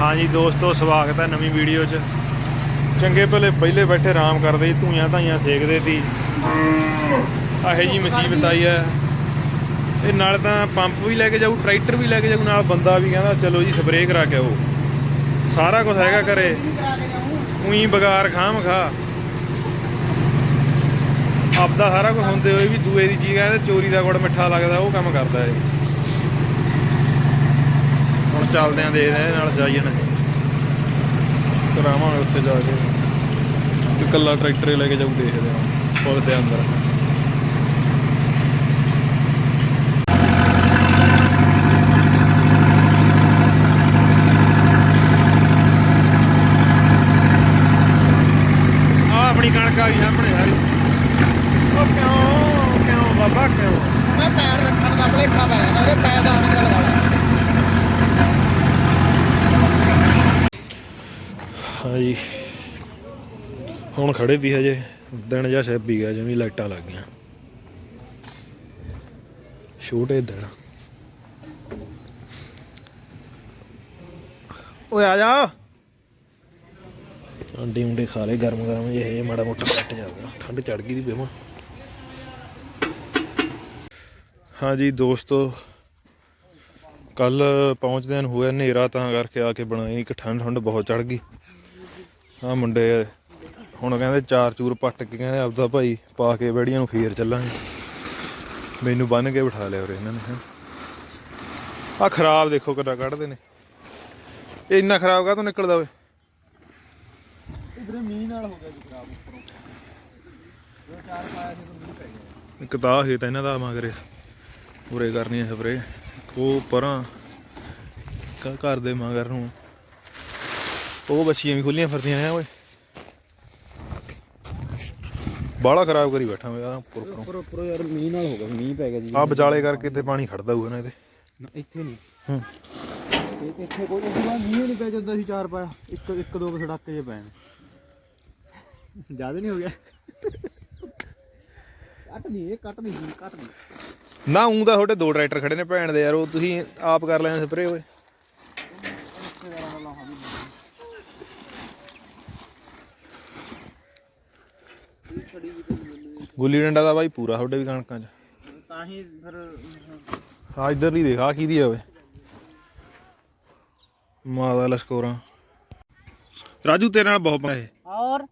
ਹਾਂਜੀ ਦੋਸਤੋ, ਸਵਾਗਤ ਹੈ ਨਵੀਂ ਵੀਡੀਓ 'ਚ। ਚੰਗੇ ਭਲੇ ਪਹਿਲੇ ਬੈਠੇ, ਆਰਾਮ ਕਰਦੇ ਸੀ ਧੂਆਂ ਧਾਈਆਂ ਸੇਕਦੇ ਸੀ। ਆਹੇ ਜੀ ਮੁਸੀਬਤ ਆਈ ਹੈ ਇਹ ਨਾਲ ਤਾਂ ਪੰਪ ਵੀ ਲੈ ਕੇ ਜਾਊ, ਟਰੈਕਟਰ ਵੀ ਲੈ ਕੇ ਜਾਊ, ਨਾਲ ਬੰਦਾ ਵੀ ਕਹਿੰਦਾ, ਚਲੋ ਜੀ, ਸਪਰੇਅ ਕਰਾ ਕੇ ਆਓ। ਸਾਰਾ ਕੁਝ ਹੈਗਾ ਘਰੇ। ਉਹੀ ਬਗਾਰ ਖਾਮ ਖਾ। ਆਪਦਾ ਸਾਰਾ ਕੁਝ ਹੁੰਦੇ ਹੋਏ ਵੀ ਦੂਏ ਦੀ ਚੀਜ਼ ਕਹਿੰਦੇ, ਚੋਰੀ ਦਾ ਗੁੜ ਮਿੱਠਾ ਲੱਗਦਾ, ਉਹ ਕੰਮ ਕਰਦਾ ਹੈ ਚੱਲਦੇ ਆਂ ਦੇਖਦੇ ਆਂ ਨਾਲ ਜਾਈਏ ਨਾ। ਕਰਾਵਾਂਗੇ ਉੱਥੇ ਜਾ ਕੇ। ਤੇ ਇਕੱਲਾ ਟਰੈਕਟਰ ਲੈ ਕੇ ਜਾਊ ਦੇਖਦੇ ਆਂ ਪੁਲ ਦੇ ਅੰਦਰ। ਆ ਆਪਣੀ ਕਣਕ ਆ ਗਈ ਸਾਹਮਣੇ ਸਾਰੀ ਉਹ ਕਿਉਂ ਕਿਉਂ ਬਾਬਾ ਕਿਉਂ ਮੈਂ ਪੈਰ ਰੱਖਣ ਦਾ ਭਲੇਖਾ ਪੈ ਜਾਂਦਾ ਉਹਦੇ ਪੈਰ ਦਾ ਆਉਣ ਦਾ ਲਗਾ ਹਾਂਜੀ ਹੁਣ ਖੜੇ ਵੀ ਹਜੇ, ਦਿਨ ਜਾਂ ਛੱਪੀ ਗਿਆ ਜਿਵੇਂ ਲਾਈਟਾਂ ਲੱਗ ਗਈਆਂ ਛੋਟੇ ਦਿਨ। ਓਏ ਆ ਜਾ। ਅੰਡੇ ਉਂਡੇ ਖਾ ਲੈ ਗਰਮ ਗਰਮ ਜਿਹੇ ਮਾੜਾ ਮੋਟਾ ਕੱਟ ਜਾਊਗਾ ਠੰਡ ਚੜ ਗਈ ਦੀ ਬੇਮਾ ਹਾਂਜੀ ਦੋਸਤੋ ਕੱਲ ਪਹੁੰਚਦੇ ਨੂੰ ਹੋਇਆ ਹਨੇਰਾ ਤਾਂ ਕਰਕੇ ਆ ਕੇ ਬਣਾਈ ਇੱਕ ਠੰਡ ਠੰਡ ਬਹੁਤ ਚੜ ਗਈ। ਆ ਮੁੰਡੇ ਹੁਣ ਕਹਿੰਦੇ ਚਾਰ ਚੂਰ ਪੱਟ ਕੇ ਕਹਿੰਦੇ ਆਪਦਾ ਭਾਈ ਪਾ ਕੇ ਬੜੀਆਂ ਨੂੰ ਫੇਰ ਚੱਲਾਂਗੇ। ਮੈਨੂੰ ਬੰਨ ਕੇ ਬਿਠਾ ਲਿਆ ਉਰੇ ਇਹਨਾਂ ਨੇ। ਆ ਖਰਾਬ ਦੇਖੋ ਕਿੱਦਾਂ ਕੱਢਦੇ ਨੇ। ਇਹ ਇੰਨਾ ਖਰਾਬ ਕਾ ਤੋਂ ਨਿਕਲਦਾ ਓਏ? ਇਧਰੇ ਮੀਂਹ ਨਾਲ ਹੋ ਗਿਆ ਜੀ ਖਰਾਬ ਉੱਪਰੋਂ। ਜੋ ਚਾਰ ਪਾਇਆ ਸੀ ਤਾਂ ਮੀਂਹ ਪੈ ਗਿਆ। ਇੱਕ ਤਾਂ ਹੈ ਤਾਂ ਇਹਨਾਂ ਦਾ ਮਗਰੇ। ਉਰੇ ਕਰਨੀ ਹੈ ਸਪਰੇ ਉਹ ਪਰਾਂ ਘਰ ਦੇ ਮਗਰ ਨੂੰ ਉਹ ਬੱਚੀਆਂ ਵੀ ਖੁੱਲੀਆਂ ਫਿਰਦੀਆਂ ਆ ਓਏ। ਬਾਲਾ ਖਰਾਬ ਕਰੀ ਬੈਠਾ ਮੈਂ ਆ ਉੱਪਰ ਉੱਪਰੋਂ। ਉੱਪਰ ਉੱਪਰ ਯਾਰ ਮੀਂਹ ਨਾਲ ਹੋ ਗਿਆ ਮੀਂਹ ਪੈ ਗਿਆ ਜੀ। ਆ ਵਿਚਾਲੇ ਕਰਕੇ ਇੱਥੇ ਪਾਣੀ ਖੜਦਾ ਹੋਊਗਾ ਨਾ ਇਹਦੇ। ਨਾ, ਇੱਥੇ ਨਹੀਂ। ਹੂੰ। ਇਹ ਤੇ ਇੱਥੇ ਕੋਈ ਅਸੀਂ ਬਾਹਰ ਮੀਂਹ ਨਹੀਂ ਪੈ ਜਾਂਦਾ ਸੀ ਚਾਰ ਪਾਇਆ। ਇੱਕ ਇੱਕ ਦੋ ਕੁ ਸੜਾਕੇ ਜੇ ਨੇ। ਜ਼ਿਆਦਾ ਨਹੀਂ ਹੋ ਗਿਆ। ਕੱਟ ਨਹੀਂ ਇਹ ਕੱਟ ਨਹੀਂ ਕੱਟ ਨਹੀਂ। ਨਾ ਉਂ ਤਾਂ ਤੁਹਾਡੇ ਦੋ ਟਰੈਕਟਰ ਖੜੇ ਨੇ ਭੈਣ ਦੇ ਯਾਰ ਉਹ ਤੁਸੀਂ ਆਪ ਕਰ ਲੈਣਾ ਸਪਰੇ ਓਏ। ਗੁੱਲੀ ਡੰਡਾ ਦਾ ਬਾਈ ਪੂਰਾ ਤੁਹਾਡੇ ਵੀ ਕਣਕਾਂ 'ਚ ਤਾਂ ਹੀ ਫਿਰ ਆ ਇਧਰਲੀ ਦੇਖ ਆ ਕਿਹਦੀ ਆ ਓਏ ਮਾਦਾ ਲਸ਼ਕੋਰਾਂ ਰਾਜੂ ਤੇਰੇ ਨਾਲ ਬਹੁਤ ਪੰਗਾ ਇਹ ਔਰ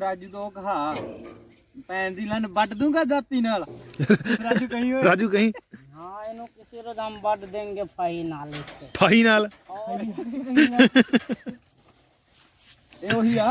ਰਾਜੂ ਤੋਂ ਕਹਾ ਪੈਨ ਦੀ ਲੰਨ ਵੱਢ ਦੂੰਗਾ ਦਾਤੀ ਨਾਲ ਰਾਜੂ ਕਹੀਂ ਓਏ ਰਾਜੂ ਕਹੀਂ हाँ इन्हों किसी रोज हम बढ़ देंगे फाही नाले से ਫਾਈ ਨਾਲ ਇਹ ਉਹੀ ਆ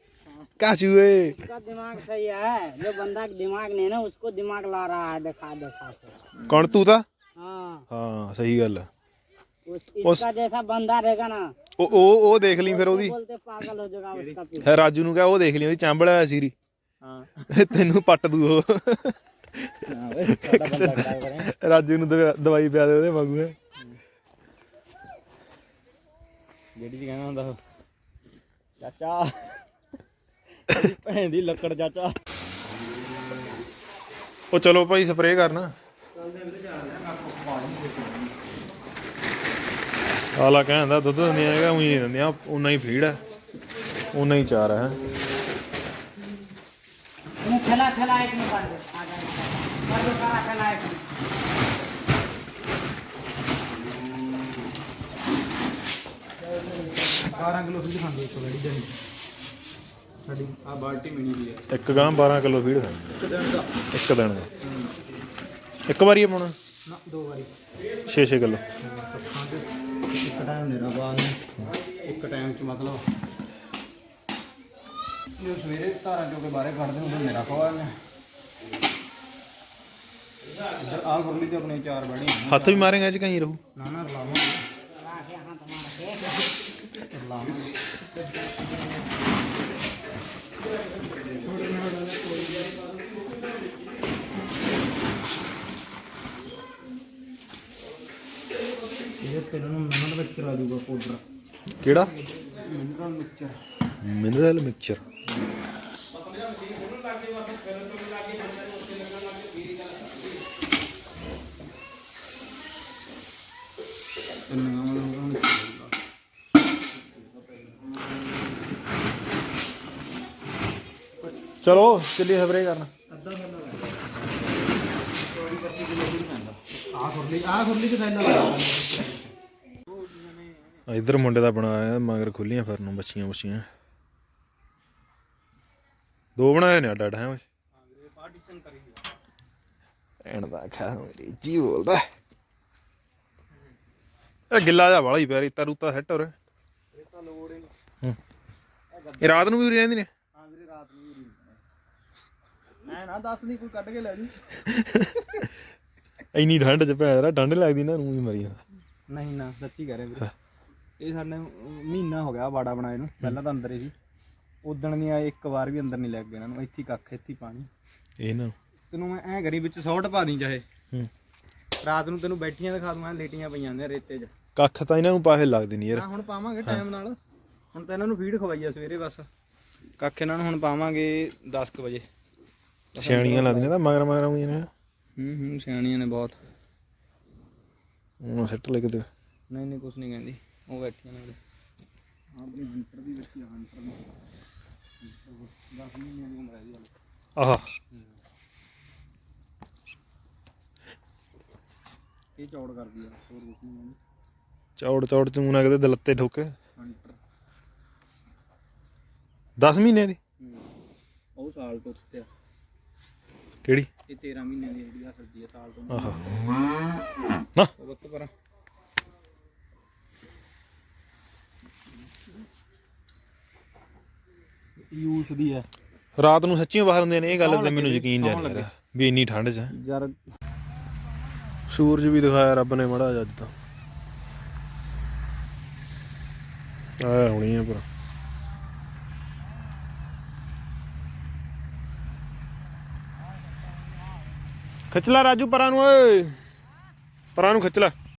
ਕਾਚੂ ਏ उसका दिमाग सही है जो बंदा का दिमाग नहीं है ना उसको दिमाग ला रहा है दिखा दिखा के ਕੌਣ ਤੂੰ ਤਾਂ हाँ ਹਾਂ ਸਹੀ ਗੱਲ ਆ। उस इसका जैसा बंदा रहेगा ना ਉਹ ਉਹ ਉਹ ਦੇਖ ਲਈ ਫਿਰ ਉਹਦੀ बोलते पागल हो जाएगा उसका पीछे ਹੈ ਰਾਜੂ ਨੂੰ ਕਹਾ ਉਹ ਦੇਖ ਲਈ ਉਹਦੀ ਚਾਂਬਲ ਹੋਇਆ ਸੀਰੀ ਹਾਂ ਤੈਨੂੰ ਪੱਟ ਦੂ ਉਹ ਹਾਂ ਵੇ ਸਾਡਾ ਬੰਦਾ ਡਰਾਈਵਰ ਹੈ ਰਾਜੂ ਨੂੰ ਦਵਾ- ਦਵਾਈ ਪਿਆ ਦੇ ਉਹਦੇ ਵਾਂਗੂ ਹੈ ਜਿਹੜੀ ਚ ਕਹਿੰਦਾ ਹੁੰਦਾ ਉਹ, ਚਾਚਾ ਤੇਰੀ ਭੈਣ ਦੀ ਲੱਕੜ ਚਾਚਾ ਉਹ ਚਲੋ ਭਾਈ ਸਪਰੇਅ ਕਰਨਾ ਆਲਾ ਕਹਿੰਦਾ ਦੁੱਧ ਦਿੰਦੀਆਂ ਹੈਗਾ ਉਹੀ ਦਿੰਦੀਆਂ ਉਨਾ ਹੀ ਫੀਡ ਹੈ ਉਨਾ ਹੀ ਚਾਰ ਹੈ तुम खेला खेला एक में कर दो आ जाए कर दो सारा खेला एक में 12 ਕਿਲੋ ਫੀਡ ਖਾਂਦੇ ਇੱਕ ਵਾਰੀ ਦਿਨ ਇੱਕ ਗਾਂ 12 ਕਿਲੋ ਫੀਡ ਹੈ। ਇੱਕ ਦਿਨ ਦਾ। ਇੱਕ ਵਾਰੀ ਹੀ ਪਾਉਣਾ ਨਾ ਦੋ ਵਾਰੀ। 6-6 ਕਿਲੋ। ਇੱਕ ਟਾਈਮ ਮਤਲਬ। ਸਵੇਰੇ ਧਾਰਾਂ ਚੋਂ ਕੇ ਕੱਢਦੇ ਹੁੰਦੇ ਹੱਥ ਵੀ ਮਾਰੇਗਾ ਅੱਜ ਕਹੀਂ ਰਹੂ। ਨਾ ਨਾ ਰਲਾਵਾਂਗੇ। ਰਲਾਵਾਂਗੇ। ਕਿਹੜਾ ਮਿਨਰਲ ਮਿਕਸਚਰ ਮਿਨਰਲ ਮਿਕਸਚਰ ਤਨ ਨਾਮ ਚਲੋ ਚੱਲੀ ਸਪਰੇ ਕਰਨ। ਆ ਖੁਰਲੀ ਆ ਖੁਰਲੀ ਕਿ ਥੈਲਾ ਇਧਰ ਮੁੰਡੇ ਦਾ ਬਣਾਇਆ ਮਗਰ ਖੁੱਲੀਆਂ ਫਿਰਨ ਨੂੰ ਬੱਚੀਆਂ ਬੱਚੀਆਂ ਦੋ ਬਣਾਏ ਨੇ ਅੱਡ ਅੱਡ ਹੈ ਓਏ? ਪਾਰਟੀਸ਼ਨ ਕਰੀ ਐਣ ਦਾ ਖਾ ਮੇਰੀ ਜੀ ਬੋਲਦਾ ਇਹ ਗਿੱਲਾ ਜਾ ਵਾਲਾ ਹੀ ਪਿਆ ਰੀਤਾ ਰੂਤਾ ਸੈੱਟ ਹੋ ਰਿਹਾ। ਇਹ ਤਾਂ ਲੋੜ ਹੀ ਨਹੀਂ। ਇਹ ਰਾਤ ਨੂੰ ਵੀ ਰਹਿੰਦੀ ਨੇ? ਐ ਨਾ ਦੱਸ ਨਹੀਂ ਕੋਈ ਕੱਢ ਕੇ ਲੈ ਜੀ ਇੰਨੀ ਠੰਡ ਚ ਭੈਣ ਦਾ ਠੰਡ ਲੱਗਦੀ ਨਾ ਨੂੰ ਹੀ ਮਰੀ ਜਾਂਦਾ। ਨਹੀਂ ਨਾ ਸੱਚੀ ਕਹਿ ਰਿਹਾ ਵੀਰੇ। ਇਹ ਸਾਡੇ ਮਹੀਨਾ ਹੋ ਗਿਆ ਬਾੜਾ ਬਣਾਏ ਨੂੰ ਪਹਿਲਾਂ ਤਾਂ ਅੰਦਰ ਹੀ ਸੀ। ਉਦਣ ਨਹੀਂ ਆਏ ਇੱਕ ਵਾਰ ਵੀ ਅੰਦਰ ਨਹੀਂ ਲੱਗ ਗਏ ਇਹਨਾਂ ਨੂੰ ਇੱਥੇ ਹੀ ਕੱਖ ਇੱਥੇ ਹੀ ਪਾਣੀ। ਇਹ ਨਾ। ਤੈਨੂੰ ਮੈਂ ਐ ਕਰੀ ਵਿੱਚ ਸੌਟ ਪਾ ਦੀ ਚਾਹੇ। ਹੂੰ। ਰਾਤ ਨੂੰ ਤੈਨੂੰ ਬੈਠੀਆਂ ਦਿਖਾ ਦੂੰਗਾ ਲੇਟੀਆਂ ਪਈਆਂ ਨੇ ਰੇਤੇ 'ਚ। ਕੱਖ ਤਾਂ ਇਹਨਾਂ ਨੂੰ ਪਾਹੇ ਲੱਗਦੇ ਨਹੀਂ ਯਾਰ। ਹਾਂ ਹੁਣ ਪਾਵਾਂਗੇ ਟਾਈਮ ਨਾਲ। ਹੁਣ ਤਾਂ ਇਹਨਾਂ ਨੂੰ ਫੀਡ ਖਵਾਈ ਆ ਸਵੇਰੇ ਬਸ। ਕੱਖ ਇਹਨਾਂ ਨੂੰ ਹੁਣ ਪਾਵਾਂਗੇ 10 ਕੁ ਵਜੇ। ਸਿਆਣੀਆਂ ਲੱਗਦੀਆਂ ਤਾਂ ਮਗਰ ਮਗਰ ਆਉਂਦੀਆਂ ਨੇ। ਹੂੰ ਹੂੰ ਸਿਆਣੀਆਂ ਨੇ ਬਹੁਤ। ਉਹ ਸੈੱਟ ਲਿਖ ਦੇ ਨਹੀਂ ਨਹੀਂ ਕੁਝ ਨਹੀਂ ਕਹਿੰਦੀ। ਉਹ ਬੈਠੀਆਂ ਨੇ ਆਪਣੀ ਹੰਟਰ ਦੀ ਬੱਚੀ ਹੰਟਰ ਦੀ। 10 ਮਹੀਨਿਆਂ ਦੀ ਉਮਰ ਹੈ ਹਾਲੇ। ਆਹ। ਇਹ ਚੌੜ ਕਰਦੀ ਆ ਹੋਰ ਕੁਝ ਨਹੀਂ ਕਹਿੰਦੀ। ਚੌੜ ਚੌੜ ਚੂੰ ਨਾ ਕਿਤੇ ਦਲੱਤੇ ਠੋਕੇ। ਹੰਟਰ 10 ਮਹੀਨੇ ਦੀ? ਉਹ ਸਾਲ ਤੋਂ ਉੱਤੇ ਆ। ਕਿਹੜੀ? ਇਹ 13 ਮਹੀਨਿਆਂ ਦੀ ਜਿਹੜੀ ਆ ਸਰਦੀ ਆ ਸਾਲ ਤੋਂ। ਆਹ। ਨਾ। ਉਹ ਵਕਤ ਪਰ। ਯੂਸ ਦੀ ਹੈ ਰਾਤ ਨੂੰ ਸੱਚੀਆਂ ਬਾਹਰ ਹੁੰਦੇ ਨੇ ਇਹ ਗੱਲ ਤੇ ਮੈਨੂੰ ਯਕੀਨ ਨਹੀਂ ਆ ਰਿਹਾ ਵੀ ਇੰਨੀ ਠੰਡ 'ਚ। ਯਾਰ। ਸੂਰਜ ਵੀ ਦਿਖਾਇਆ ਰੱਬ ਨੇ ਮੜਾ ਅੱਜ ਤਾਂ। ਆਇਆ ਹੁਣੀ ਆ ਪਰ ਖਿੱਚ ਲੈ ਰਾਜੂ ਪਰਾਂ ਨੂੰ ਓਏ। ਪਰਾਂ ਨੂੰ ਖਿੱਚ ਲੈ